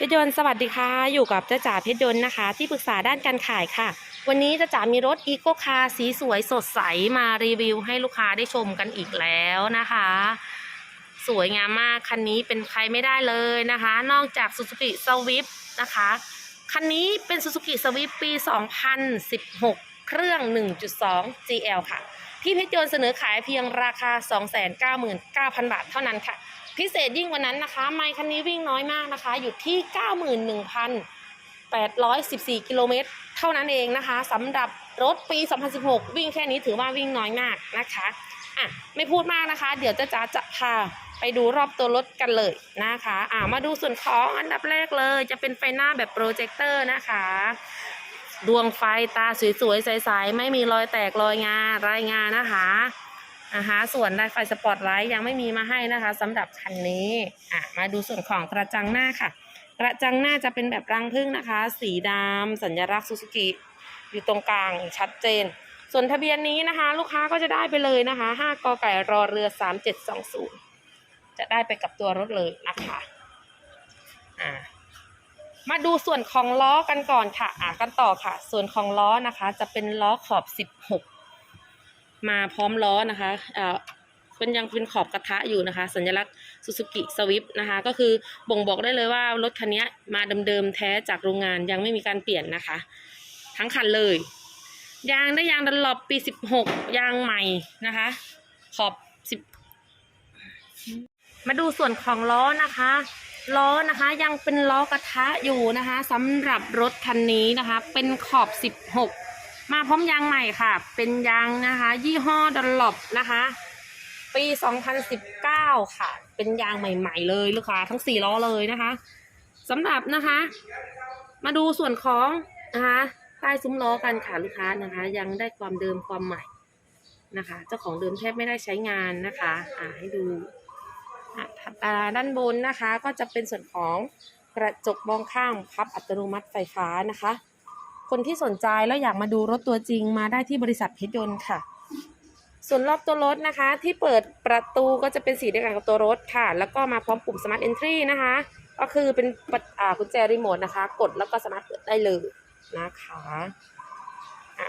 เพชรยนต์สวัสดีค่ะ อยู่กับจ้าจ๋าเพชรยนต์นะคะ ที่ปรึกษาด้านการขายค่ะ วันนี้จ้าจ๋ามีรถอีโ c คาร์สีสวยสดใสมารีวิวให้ลูกค้าได้ชมกันอีกแล้วนะคะ สวยงามมากคันนี้เป็นใครไม่ได้เลยนะคะ นอกจาก Suzuki Swift นะคะ คันนี้เป็น Suzuki Swift ปี 2016 เครื่อง 1.2 GL ค่ะ ที่เพชรยนต์เสนอขายเพียงราคา 299,000 บาทเท่านั้นค่ะ พิเศษยิ่งกว่านั้นนะคะ ไมค์คันนี้วิ่งน้อยมากนะคะ อยู่ที่ 91,814 กิโลเมตร เท่านั้นเองนะคะสำหรับรถปี 2016 วิ่งแค่นี้ถือว่าวิ่งน้อยมากนะคะอะไม่พูดมากนะคะ เดี๋ยวจะจ๋าจะพาไปดูรอบตัวรถกันเลยนะคะอะมาดูส่วนของอันดับแรกเลย จะเป็นไฟหน้าแบบโปรเจคเตอร์นะคะ ดวงไฟตาสวยๆใสๆไม่มีรอยแตกรอยงา รายงานนะคะ นะคะส่วนไดไฟสปอตไลท์ยังไม่มีมาให้นะคะสำหรับคันนี้อะมาดูส่วนของกระจังหน้าค่ะ กระจังหน้าจะเป็นแบบรังผึ้งนะคะ สีดำสัญลักษณ์ซูซูกิอยู่ตรงกลางชัดเจน ส่วนทะเบียนนี้นะคะ ลูกค้าก็จะได้ไปเลยนะคะ5กไก่รอเรือ 3720 จะได้ไปกับตัวรถเลยนะคะอ่ามาดูส่วนของล้อกันก่อนค่ะอะกันต่อค่ะ ส่วนของล้อนะคะ จะเป็นล้อขอบ 16 มาพร้อมล้อนะคะอ่าเป็นยังเป็นขอบกระทะอยู่นะคะ สัญลักษณ์ Suzuki Swift นะคะ ก็คือบ่งบอกได้เลยว่ารถคันนี้มาเดิมๆแท้จากโรงงานยังไม่มีการเปลี่ยนนะคะ ทั้งคันเลย ยางได้ยางดันหลบปี16ยางใหม่นะคะ ขอบ10มาดูส่วนของล้อนะคะล้อนะคะยังเป็นล้อกระทะอยู่นะคะสำหรับรถคันนี้นะคะ เป็นขอบ 16 มาพร้อมยางใหม่ค่ะ เป็นยางนะคะ ยี่ห้อดันหลบนะคะ ปี 2019 ค่ะ เป็นยางใหม่ ๆ เลยลูกค้าทั้ง4ล้อเลยนะคะสำหรับนะคะ มาดูส่วนของนะคะใต้ซุ้มล้อกันค่ะลูกค้านะคะ ยังได้ความเดิมความใหม่นะคะ เจ้าของเดิมแทบไม่ได้ใช้งานนะคะอ่าให้ดูอ่าด้านบนนะคะก็จะเป็นส่วนของกระจกมองข้างพับอัตโนมัติไฟฟ้านะคะ คนที่สนใจแล้วอยากมาดูรถตัวจริงมาได้ที่บริษัทเพชรยนต์ค่ะ ส่วนรอบตัวรถนะคะ ที่เปิดประตูก็จะเป็นสีเดียวกันกับตัวรถค่ะ แล้วก็มาพร้อมปุ่ม Smart Entry นะคะ ก็คือเป็นปะอ่ากุญแจรีโมทนะคะ กดแล้วก็สามารถเปิดได้เลยนะคะ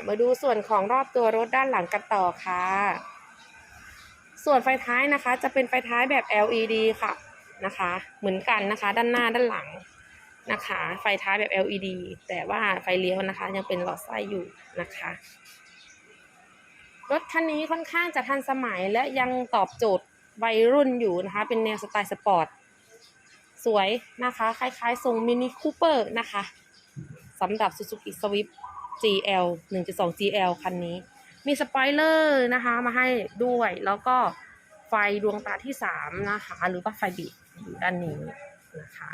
มาดูส่วนของรอบตัวรถด้านหลังกันต่อค่ะ ส่วนไฟท้ายนะคะ จะเป็นไฟท้ายแบบ LED ค่ะนะคะ เหมือนกันนะคะ ด้านหน้าด้านหลัง นะคะ ไฟท้ายแบบ LED แต่ว่าไฟเลี้ยวนะคะ ยังเป็นหลอดไส้อยู่นะคะรถคันนี้ค่อนข้างจะทันสมัยและยังตอบโจทย์วัยรุ่นอยู่นะคะ เป็นแนวสไตล์สปอร์ต สวยนะคะ คล้ายๆ ทรงมินิคูเปอร์นะคะสำหรับ Suzuki Swift GL 1.2 GL คันนี้ มีสปอยเลอร์นะคะ มาให้ด้วยแล้วก็ไฟดวงตาที่สามนะคะ หรือว่าไฟบิดอยู่ด้านนี้นะคะ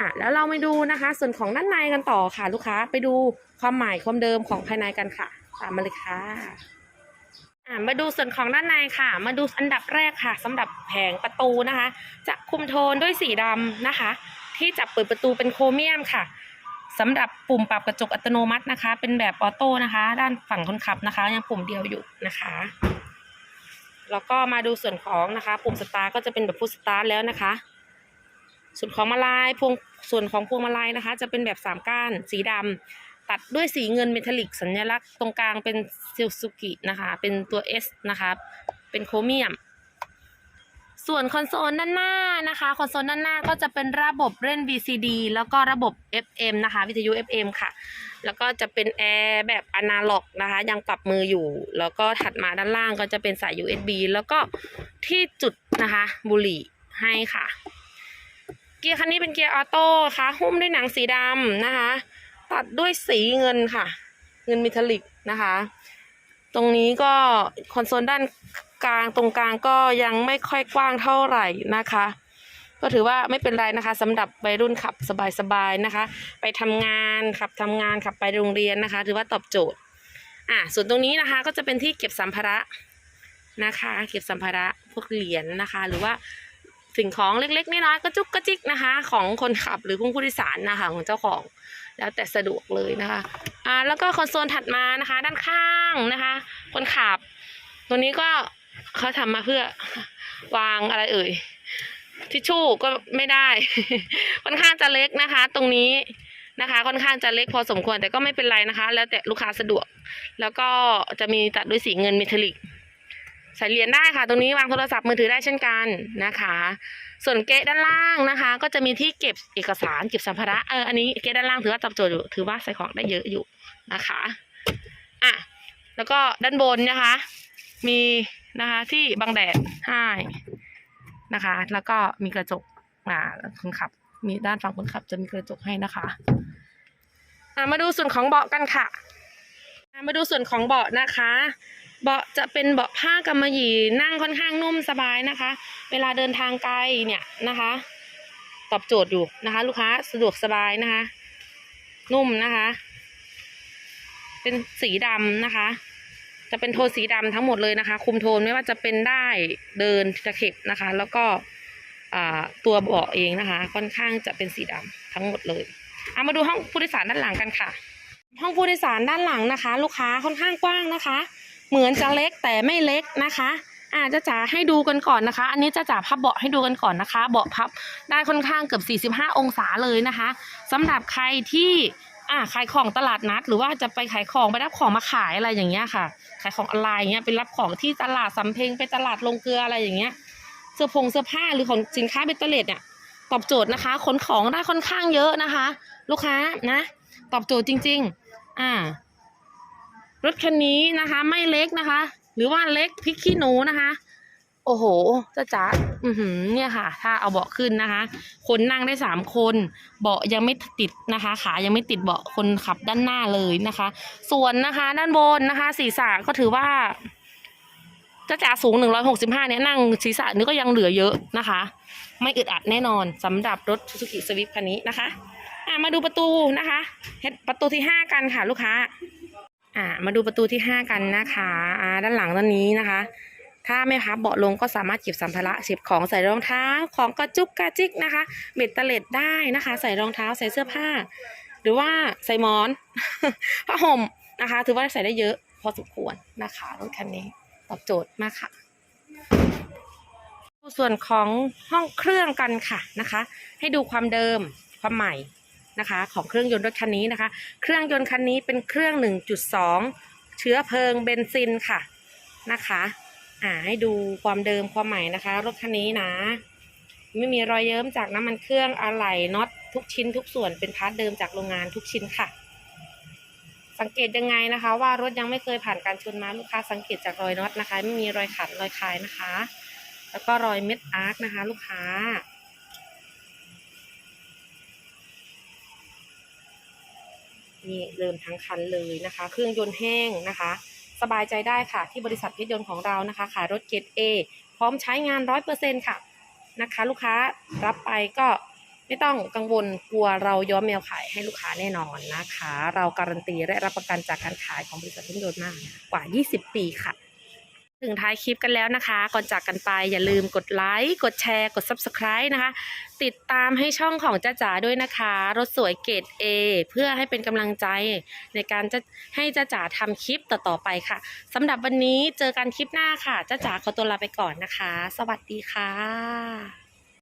อะแล้วเราไปดูนะคะ ส่วนของด้านในกันต่อค่ะ ลูกค้าไปดูความหมายความเดิมของภายในกันค่ะ ตามมาเลยค่ะอะมาดูส่วนของด้านในค่ะ มาดูอันดับแรกค่ะสำหรับแผงประตูนะคะ จะคุมโทนด้วยสีดำนะคะ ที่จับเปิดประตูเป็นโครเมียมค่ะสำหรับปุ่มปรับกระจกอัตโนมัตินะคะ เป็นแบบออโต้นะคะ ด้านฝั่งคนขับนะคะ ยังปุ่มเดียวอยู่นะคะ แล้วก็มาดูส่วนของนะคะ ปุ่มสตาร์ก็จะเป็นแบบพุชสตาร์แล้วนะคะ ส่วนของมาลายพวงส่วนของพวงมาลัยนะคะ จะเป็นแบบสามก้านสีดำตัดด้วยสีเงินเมทัลลิก สัญลักษณ์ตรงกลางเป็นซิลซูกินะคะ เป็นตัว S นะคะเป็นโครเมียม ส่วนคอนโซลด้านหน้านะคะ คอนโซลด้านหน้าก็จะเป็นระบบเล่น VCD แล้วก็ระบบ FM นะคะ วิทยุ FM ค่ะ แล้วก็จะเป็นแอร์แบบอนาล็อกนะคะ ยังปรับมืออยู่ แล้วก็ถัดมาด้านล่างก็จะเป็นสาย USB แล้วก็ที่จุดนะคะบุหรี่ให้ค่ะ เกียร์คันนี้เป็นเกียร์ออโต้ค่ะหุ้มด้วยหนังสีดำนะคะ ตัดด้วยสีเงินค่ะ เงินมิทัลลิกนะคะ ตรงนี้ก็คอนโซลด้านกลางตรงกลางก็ยังไม่ค่อยกว้างเท่าไหร่นะคะ ก็ถือว่าไม่เป็นไรนะคะสำหรับวัยรุ่นขับสบายๆนะคะ ไปทำงานขับทำงานขับไปโรงเรียนนะคะ ถือว่าตอบโจทย์อะส่วนตรงนี้นะคะก็จะเป็นที่เก็บสัมภาระนะคะ เก็บสัมภาระพวกเหรียญนะคะ หรือว่า สิ่งของเล็กๆน้อยๆก็จุกกระจิกนะคะ ของคนขับหรือผู้โดยสารนะคะของเจ้าของแล้วแต่สะดวกเลยนะคะอ่าแล้วก็คอนโซลถัดมานะคะ ด้านข้างนะคะ คนขับ ตัวนี้ก็เขาทำมาเพื่อวางอะไรเอ่ยทิชชู่ก็ไม่ได้ ค่อนข้างจะเล็กนะคะ ตรงนี้นะคะ ค่อนข้างจะเล็กพอสมควรแต่ก็ไม่เป็นไรนะคะ แล้วแต่ลูกค้าสะดวก แล้วก็จะมีตัดด้วยสีเงินเมทัลลิก ใส่เหรียญได้ค่ะ ตรงนี้วางโทรศัพท์มือถือได้เช่นกันนะคะ ส่วนเกะด้านล่างนะคะ ก็จะมีที่เก็บเอกสารเก็บสัมภาระเอออันนี้เกะด้านล่างถือว่าตอบโจทย์อยู่ถือว่าใส่ของได้เยอะอยู่นะคะอะแล้วก็ด้านบนนะคะ มีนะคะที่บังแดดให้นะคะ แล้วก็มีกระจกอ่าคนขับ มีด้านฝั่งคนขับ จะมีกระจกให้นะคะอะมาดูส่วนของเบาะกันค่ะอะมาดูส่วนของเบาะนะคะ เบาะจะเป็นเบาะผ้ากำมะหยี่นั่งค่อนข้างนุ่มสบายนะคะ เวลาเดินทางไกลเนี่ยนะคะ ตอบโจทย์อยู่นะคะ ลูกค้าสะดวกสบายนะคะ นุ่มนะคะ เป็นสีดำนะคะ จะเป็นโทนสีดำทั้งหมดเลยนะคะ คุมโทนไม่ว่าจะเป็นได้เดินตะเข็บนะคะ แล้วก็อ่าตัวเบาะเองนะคะ ค่อนข้างจะเป็นสีดำทั้งหมดเลยเอามาดูห้องผู้โดยสารด้านหลังกันค่ะ ห้องผู้โดยสารด้านหลังนะคะ ลูกค้าค่อนข้างกว้างนะคะ เหมือนจะเล็กแต่ไม่เล็กนะคะอาจจะจ๋าให้ดูกันก่อนนะคะ อันนี้จะจ๋าพับเบาะให้ดูกันก่อนนะคะ เบาะพับได้ค่อนข้างเกือบ 45 องศาเลยนะคะสำหรับใครที่อ่าขายของตลาดนัด หรือว่าจะไปขายของไปรับของมาขายอะไรอย่างเงี้ยค่ะ ขายของออนไลน์เงี้ยไปรับของที่ตลาดสำเพ็งไปตลาดลงเกลืออะไรอย่างเงี้ย เสื้อผงเสื้อผ้าหรือของสินค้าเบตเตอร์เลดเนี่ยตอบโจทย์นะคะขนของได้ค่อนข้างเยอะนะคะ ลูกค้านะ ตอบโจทย์จริง ๆ อ่า รถคันนี้นะคะ ไม่เล็กนะคะ หรือว่าเล็กพริกขี้หนูนะคะ โอ้โหจ้าจ๋าอือหือเนี่ยค่ะ ถ้าเอาเบาะขึ้นนะคะ คนนั่งได้สามคน เบาะยังไม่ติดนะคะ ขายังไม่ติดเบาะคนขับด้านหน้าเลยนะคะ ส่วนนะคะ ด้านบนนะคะศีรษะก็ถือว่าจ้าจ๋าสูงหนึ่งร้อยหกสิบห้าเนี่ยนั่งศีรษะนี่ก็ยังเหลือเยอะนะคะ ไม่อึดอัดแน่นอนสำหรับรถ Suzuki Swift คันนี้นะคะ อ่ามาดูประตูนะคะ ประตูที่ห้ากันค่ะลูกค้า อ่ามาดูประตูที่ห้ากันนะคะอ่าด้านหลังด้นนี้นะคะ ถ้าไม่พับเบาะลงก็สามารถเก็บสัมภาระเก็บของใส่รองเท้า ของกระจุกกระจิกนะคะ เบ็ดเตล็ดได้นะคะ ใส่รองเท้าใส่เสื้อผ้า หรือว่าใส่หมอนผ้าห่มนะคะ ถือว่าใส่ได้เยอะพอสมควรนะคะรถคันนี้ตอบโจทย์มากค่ะส่วนของห้องเครื่องกันค่ะนะคะ ให้ดูความเดิมความใหม่ นะคะ ของเครื่องยนต์รถคันนี้นะคะ เครื่องยนต์คันนี้เป็นเครื่อง 1.2 เชื้อเพลิงเบนซินค่ะนะคะอ่าให้ดูความเดิมความใหม่นะคะ รถคันนี้นะ ไม่มีรอยเยิ้มจากน้ำมันเครื่องอะไหล่น็อตทุกชิ้นทุกส่วนเป็นพาร์ทเดิมจากโรงงานทุกชิ้นค่ะ สังเกตยังไงนะคะ ว่ารถยังไม่เคยผ่านการชนมาลูกค้าสังเกตจากรอยน็อตนะคะ ไม่มีรอยขัดรอยคายนะคะ แล้วก็รอยเม็ดอาร์คนะคะ ลูกค้า นี่เริ่มทั้งคันเลยนะคะ เครื่องยนต์แห้งนะคะ สบายใจได้ค่ะที่บริษัทเพชรยนต์ของเรานะคะขายรถเกรด A พร้อมใช้งานร้อยเปอร์เซ็นค่ะนะคะ ลูกค้ารับไปก็ไม่ต้องกังวลกลัวเราย้อมแมวขายให้ลูกค้าแน่นอนนะคะ เราการันตีและรับประกันจากการขายของบริษัทเพชรยนต์มากกว่า 20 ปีค่ะ ถึงท้ายคลิปกันแล้วนะคะ ก่อนจากกันไปอย่าลืมกดไลค์กดแชร์กด Subscribe นะคะ ติดตามให้ช่องของจ้าจ๋าด้วยนะคะ รถสวยเกรด A เพื่อให้เป็นกำลังใจในการจะให้จ้าจ๋าทำคลิปต่อๆไปค่ะสำหรับวันนี้เจอกันคลิปหน้าค่ะจ้าจ๋าขอตัวลาไปก่อนนะคะ สวัสดีค่ะ